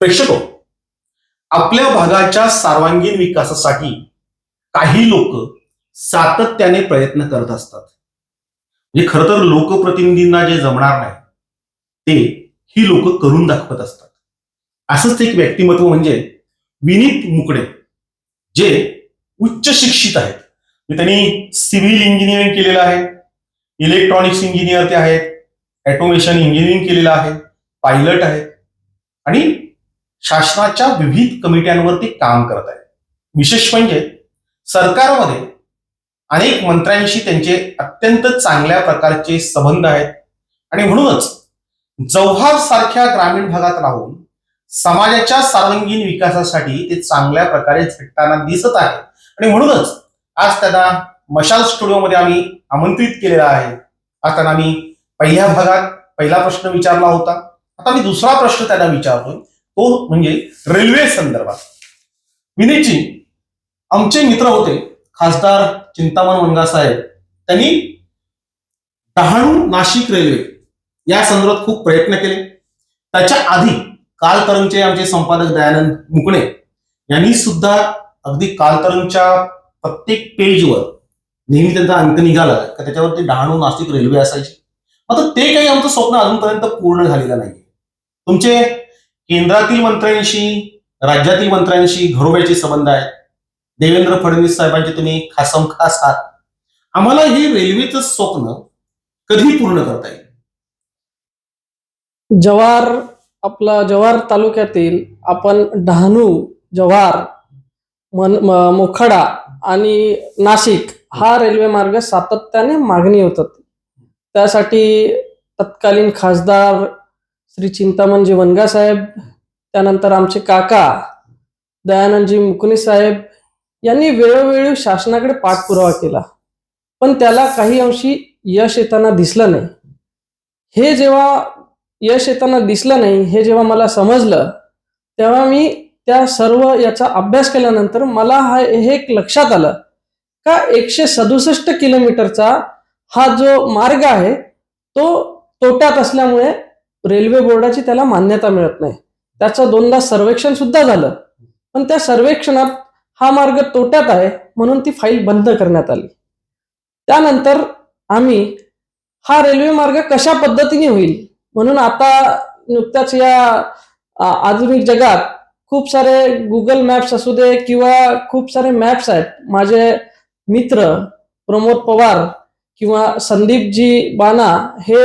प्रेक्षक हो, आपल्या भागाच्या सर्वांगीण विकासासाठी काही लोक सातत्याने प्रयत्न करत असतात. म्हणजे खर तर लोकप्रतिनिधींना जे जमणार नाही ते ही लोक करून दाखवत असतात. असंच एक व्यक्तिमत्व म्हणजे विनीत मुकडे जे उच्च शिक्षित आहेत. म्हणजे त्यांनी सिव्हिल इंजिनिअरिंग केलेलं आहे इलेक्ट्रॉनिक्स इंजिनियर ते आहेत ॲटोमेशन इंजिनिअरिंग केलेलं आहे पायलट आहेत. आणि शासनाच्या विविध कमिट्यांवरती काम करत आहेत. विशेष म्हणजे सरकारमध्ये अनेक मंत्र्यांशी त्यांचे अत्यंत चांगल्या प्रकारचे संबंध आहेत. आणि म्हणूनच जव्हार सारख्या ग्रामीण भागात राहून समाजाच्या सर्वांगीण विकासासाठी ते चांगल्या प्रकारे झटताना दिसत आहे आणि म्हणूनच आज त्यांना मशाल स्टुडिओमध्ये आम्ही आमंत्रित केलेला आहे. आज त्यांना आम्ही पहिल्या भागात पहिला प्रश्न विचारला होता. आता मी दुसरा प्रश्न त्यांना विचारतोय. तो म्हणजे रेल्वे संदर्भात. विनीतजी आमचे मित्र होते खासदार चिंतामण वनगा साहेब त्यांनी डहाणू नाशिक रेल्वे या संदर्भात खूप प्रयत्न केले. त्याच्या आधी कालतरंगचे आमचे संपादक दयानंद मुकणे यांनी सुद्धा अगदी कालतरंगच्या प्रत्येक पेजवर नेहमी त्यांचा अंक निघाला का त्याच्यावरती डहाणू नाशिक रेल्वे असायची. आता ते काही आमचं स्वप्न अजूनपर्यंत पूर्ण झालेलं नाही तुमचे केंद्रातील मंत्र्यांशी राज्यातील मंत्र्यांशी घरोब्याचे संबंध आहेत. देवेंद्र फडणवीस साहेबांचे तुम्ही खासम खास आहात. आम्हाला हे रेल्वेचं स्वप्न कधी पूर्ण करता येईल? जव्हार आपला जव्हार तालुक्यातील आपण डहाणू जव्हार मन मोखाडा आणि नाशिक हा रेल्वे मार्ग सातत्याने मागणी होत त्यासाठी तत्कालीन खासदार श्री चिंतामणजी वनगा साहेब त्यानंतर आमचे काका दयानंदजी मुकुनी साहेब यांनी वेळोवेळी शासनाकडे पाठपुरावा केला. पण त्याला काही अंशी यश येताना दिसलं नाही. हे जेव्हा यश येताना दिसलं नाही हे जेव्हा मला समजलं तेव्हा मी त्या सर्व याचा अभ्यास केल्यानंतर मला हा हे एक लक्षात आलं का एकशे सदुसष्ट किलोमीटरचा हा जो मार्ग आहे तो तोट्यात असल्यामुळे रेल्वे बोर्डाची त्याला मान्यता मिळत नाही. त्याचं दोनदा सर्वेक्षण सुद्धा झालं. पण त्या सर्वेक्षणात हा मार्ग तोट्यात आहे म्हणून ती फाईल बंद करण्यात आली. त्यानंतर आम्ही हा रेल्वे मार्ग कशा पद्धतीने होईल म्हणून आता नुकत्याच या आधुनिक जगात खूप सारे गुगल मॅप्स असू दे किंवा खूप सारे मॅप्स आहेत. माझे मित्र प्रमोद पवार किंवा संदीपजी बाना हे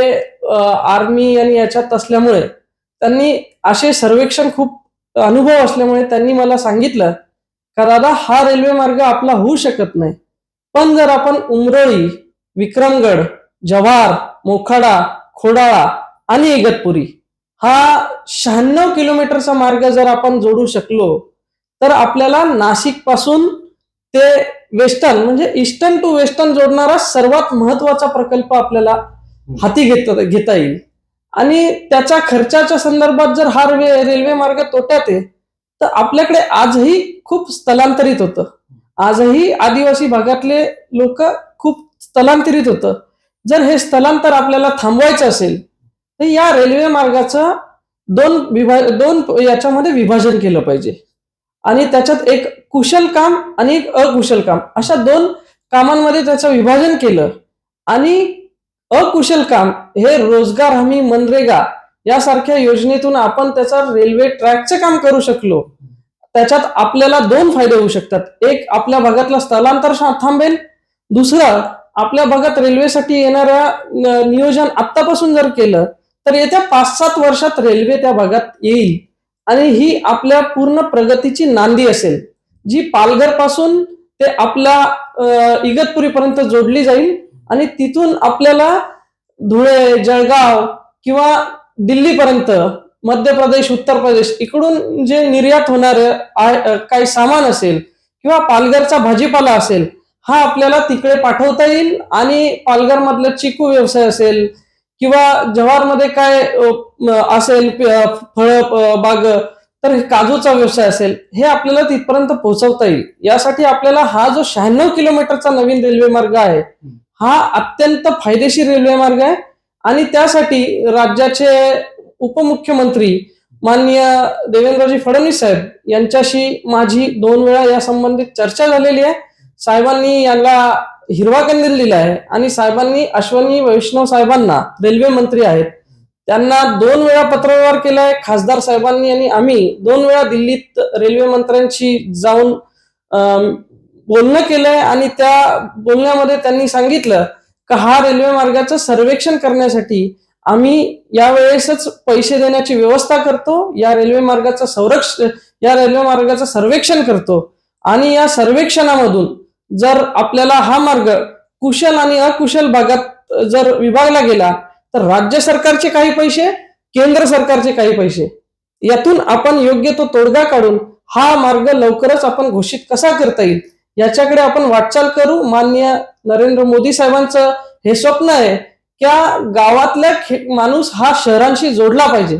आर्मी आणि याच्यात असल्यामुळे त्यांनी असे सर्वेक्षण खूप अनुभव असल्यामुळे त्यांनी मला सांगितलं का दादा हा रेल्वे मार्ग आपला होऊ शकत नाही. पण जर आपण उमरोळी विक्रमगड जव्हार मोखाडा खोडाळा आणि इगतपुरी हा शहाण्णव किलोमीटरचा मार्ग जर आपण जोडू शकलो तर आपल्याला नाशिकपासून ते वेस्टर्न म्हणजे ईस्टर्न टू वेस्टर्न जोडणारा सर्वात महत्त्वाचा प्रकल्प आपल्याला हाती घेता घेता येईल. आणि त्याच्या खर्चाच्या संदर्भात जर हा रेल्वे रेल्वे मार्ग तोट्यात आहे तर आपल्याकडे आजही खूप स्थलांतरित होतं. आजही आदिवासी भागातले लोक खूप स्थलांतरित होतं. जर हे स्थलांतर आपल्याला थांबवायचं असेल तर या रेल्वे मार्गाचं दोन विभा दोन याच्यामध्ये विभाजन केलं पाहिजे. आणि त्याच्यात एक कुशल काम आणि एक अकुशल काम. अशा दोन कामांमध्ये त्याचं विभाजन केलं आणि अकुशल काम हे रोजगार हमी मनरेगा यासारख्या योजनेतून आपण त्याचा रेल्वे ट्रॅकचं काम करू शकलो. त्याच्यात आपल्याला दोन फायदे होऊ शकतात. एक आपल्या भागातला स्थलांतर थांबेल. दुसरं आपल्या भागात रेल्वेसाठी येणाऱ्या नियोजन आत्तापासून जर केलं तर येत्या पाच सात वर्षात रेल्वे त्या भागात येईल. आणि ही आपल्या पूर्ण प्रगतीची नांदी असेल जी पालघरपासून ते आपल्या इगतपुरीपर्यंत जोडली जाईल आणि तिथून आपल्याला धुळे जळगाव किंवा दिल्लीपर्यंत मध्य प्रदेश उत्तर प्रदेश इकडून जे निर्यात होणारे काही सामान असेल किंवा पालघरचा भाजीपाला असेल हा आपल्याला तिकडे पाठवता येईल आणि पालघर मधला चिकू व्यवसाय असेल किंवा जव्हारमध्ये काय असेल फळ बाग तर काजूचा व्यवसाय असेल हे आपल्याला तिथपर्यंत पोहोचवता येईल. यासाठी आपल्याला हा जो शहाण्णव किलोमीटरचा नवीन रेल्वे मार्ग आहे हा अत्यंत फायदेशीर रेल्वे मार्ग आहे. आणि त्यासाठी राज्याचे उपमुख्यमंत्री माननीय देवेंद्रजी फडणवीस साहेब यांच्याशी माझी दोन वेळा या संबंधित चर्चा झालेली आहे. साहेबांनी यांना हिरवा कंदील दिला आहे आणि साहेबांनी अश्वनी वैष्णव साहेबांना रेल्वे मंत्री आहेत त्यांना दोन वेळा पत्रव्यवहार केलाय खासदार साहेबांनी आणि आम्ही दोन वेळा दिल्लीत रेल्वे मंत्र्यांशी जाऊन बोलणं केलंय आणि त्या बोलण्यामध्ये त्यांनी सांगितलं का हा रेल्वे मार्गाचं सर्वेक्षण करण्यासाठी आम्ही यावेळेसच पैसे देण्याची व्यवस्था करतो या रेल्वे मार्गाचं संरक्षण या रेल्वे मार्गाचं सर्वेक्षण करतो आणि या सर्वेक्षणामधून जर आपल्याला हा मार्ग कुशल आणि अकुशल भागात जर विभागला गेला तर राज्य सरकारचे काही पैसे केंद्र सरकारचे काही पैसे. यातून आपण योग्य तो तोडगा काढून हा मार्ग लवकरच आपण घोषित कसा करता येईल याच्याकडे आपण वाटचाल करू. माननीय नरेंद्र मोदी साहेबांचं हे स्वप्न आहे त्या गावातल्या खे- माणूस हा शहरांशी जोडला पाहिजे.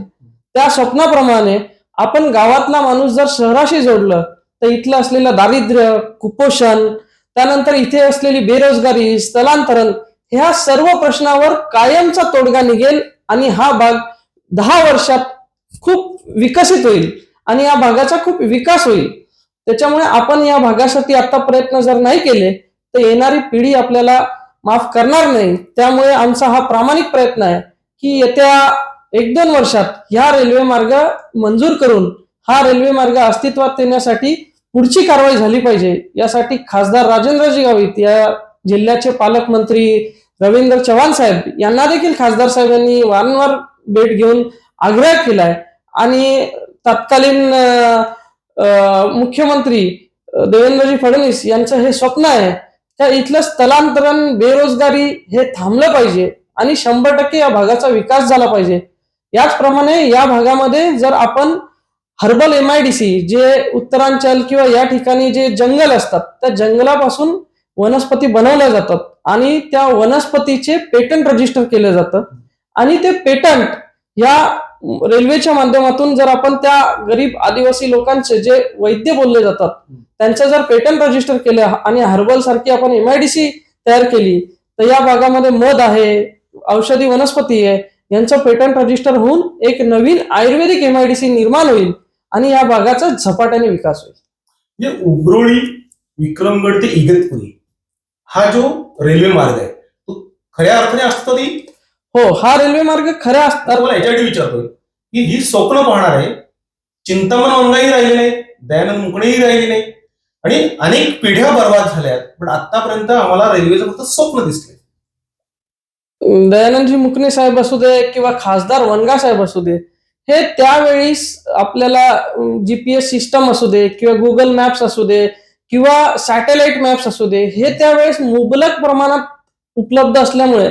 त्या स्वप्नाप्रमाणे आपण गावातला माणूस जर शहराशी जोडलं तर इथलं असलेलं दारिद्र्य कुपोषण त्यानंतर इथे असलेली बेरोजगारी स्थलांतरण ह्या सर्व प्रश्नावर कायमचा तोडगा निघेल आणि हा भाग दहा वर्षात खूप विकसित होईल आणि या भागाचा खूप विकास होईल. त्याच्यामुळे आपण या भागासाठी आता प्रयत्न जर नाही केले तर येणारी पिढी आपल्याला माफ करणार नाही. त्यामुळे आमचा हा प्रामाणिक प्रयत्न आहे की येत्या एक दोन वर्षात ह्या रेल्वे मार्ग मंजूर करून हा रेल्वे मार्ग अस्तित्वात येण्यासाठी पुढची कारवाई झाली पाहिजे यासाठी खासदार राजेंद्रजी गावित या जिल्ह्याचे पालकमंत्री रवींद्र चव्हाण साहेब यांना देखील खासदार साहेबांनी वारंवार भेट घेऊन आग्रह केलाय. आणि तत्कालीन मुख्यमंत्री देवेंद्रजी फडणवीस यांचं हे स्वप्न आहे का इथलं स्थलांतरण बेरोजगारी हे थांबलं पाहिजे आणि शंभर टक्के या भागाचा विकास झाला पाहिजे. याचप्रमाणे या भागामध्ये जर आपण herbal M I D C जे उत्तरांचल किंवा या ठिकाणी जे जंगल असतात त्या जंगलापासून वनस्पती बनवल्या जातात आणि त्या वनस्पतीचे पेटंट रजिस्टर केलं जातं आणि ते पेटंट या रेल्वेच्या माध्यमातून जर आपण त्या गरीब आदिवासी लोकांचे जे वैद्य बोलले जातात त्यांचं जर पेटंट रजिस्टर केलं आणि हर्बल सारखी आपण एमआयडीसी तयार केली तर या भागामध्ये मध आहे औषधी वनस्पती आहे यांचं पेटंट रजिस्टर होऊन एक नवीन आयुर्वेदिक एमआयडीसी निर्माण होईल. आणि या भागाचा झपाट्याने विकास होईल. म्हणजे उब्रोळी विक्रमगड ते इगतपुरी हा जो रेल्वे मार्ग आहे तो खऱ्या अर्थाने असतो तरी? हो हा रेल्वे मार्ग खऱ्या असतात मला याच्यासाठी विचारतोय की ही स्वप्न पाहणार आहे चिंतामण वंगाही राहिले नाही दयानंद मुकणेही राहिले नाही आणि अनेक पिढ्या बर्बाद झाल्यात पण आतापर्यंत आम्हाला रेल्वेचं फक्त स्वप्न दिसतंय. दयानंदजी मुकणे साहेब असू दे किंवा खासदार वनगा साहेब असू दे हे त्यावेळी आपल्याला जीपीएस सिस्टम असू दे किंवा गुगल मॅप्स असू दे किंवा सॅटेलाइट मॅप्स असू दे हे त्यावेळेस मुबलक प्रमाणात उपलब्ध असल्यामुळे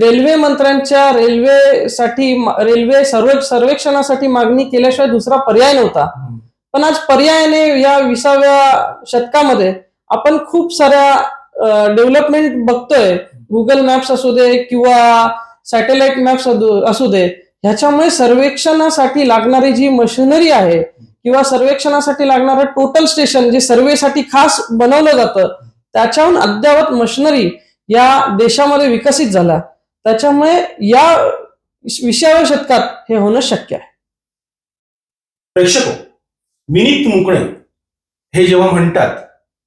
रेल्वे मंत्र्यांच्या रेल्वेसाठी रेल्वे सर्वे सर्वेक्षणासाठी मागणी केल्याशिवाय दुसरा पर्याय नव्हता. पण आज पर्यायाने या विसाव्या शतकामध्ये आपण खूप साऱ्या डेव्हलपमेंट बघतोय. गुगल मॅप्स असू दे किंवा सॅटेलाइट मॅप्स असू दे ह्याच्यामुळे सर्वेक्षणासाठी लागणारी जी मशिनरी आहे किंवा सर्वेक्षणासाठी लागणारं टोटल स्टेशन जे सर्वेसाठी खास बनवलं जातं त्याच्याहून अद्यावत मशिनरी या देशामध्ये विकसित झाला त्याच्यामुळे या विसाव्या शतकात हे होणं शक्य आहे. प्रेक्षक विनीत मुकणे हे जेव्हा म्हणतात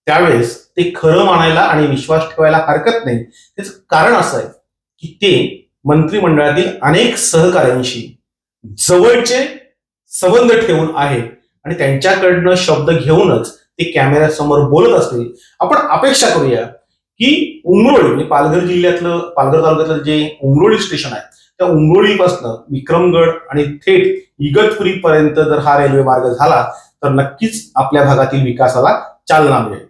त्यावेळेस ते खरं मानायला आणि विश्वास ठेवायला हरकत नाही. त्याचं कारण असं आहे की ते मंत्रिमंडळातील अनेक सहकाऱ्यांशी जवळचे संबंध ठेवून आहे. आणि त्यांच्याकडनं शब्द घेऊनच ते कॅमेऱ्यासमोर बोलत असतील. आपण अपेक्षा करूया की उमरोळी म्हणजे पालघर जिल्ह्यातलं पालघर तालुक्यातलं जे उमरोळी स्टेशन आहे त्या उमरोळीपासनं विक्रमगड आणि थेट इगतपुरी पर्यंत जर हा रेल्वे मार्ग झाला तर नक्कीच आपल्या भागातील विकासाला चालना मिळेल.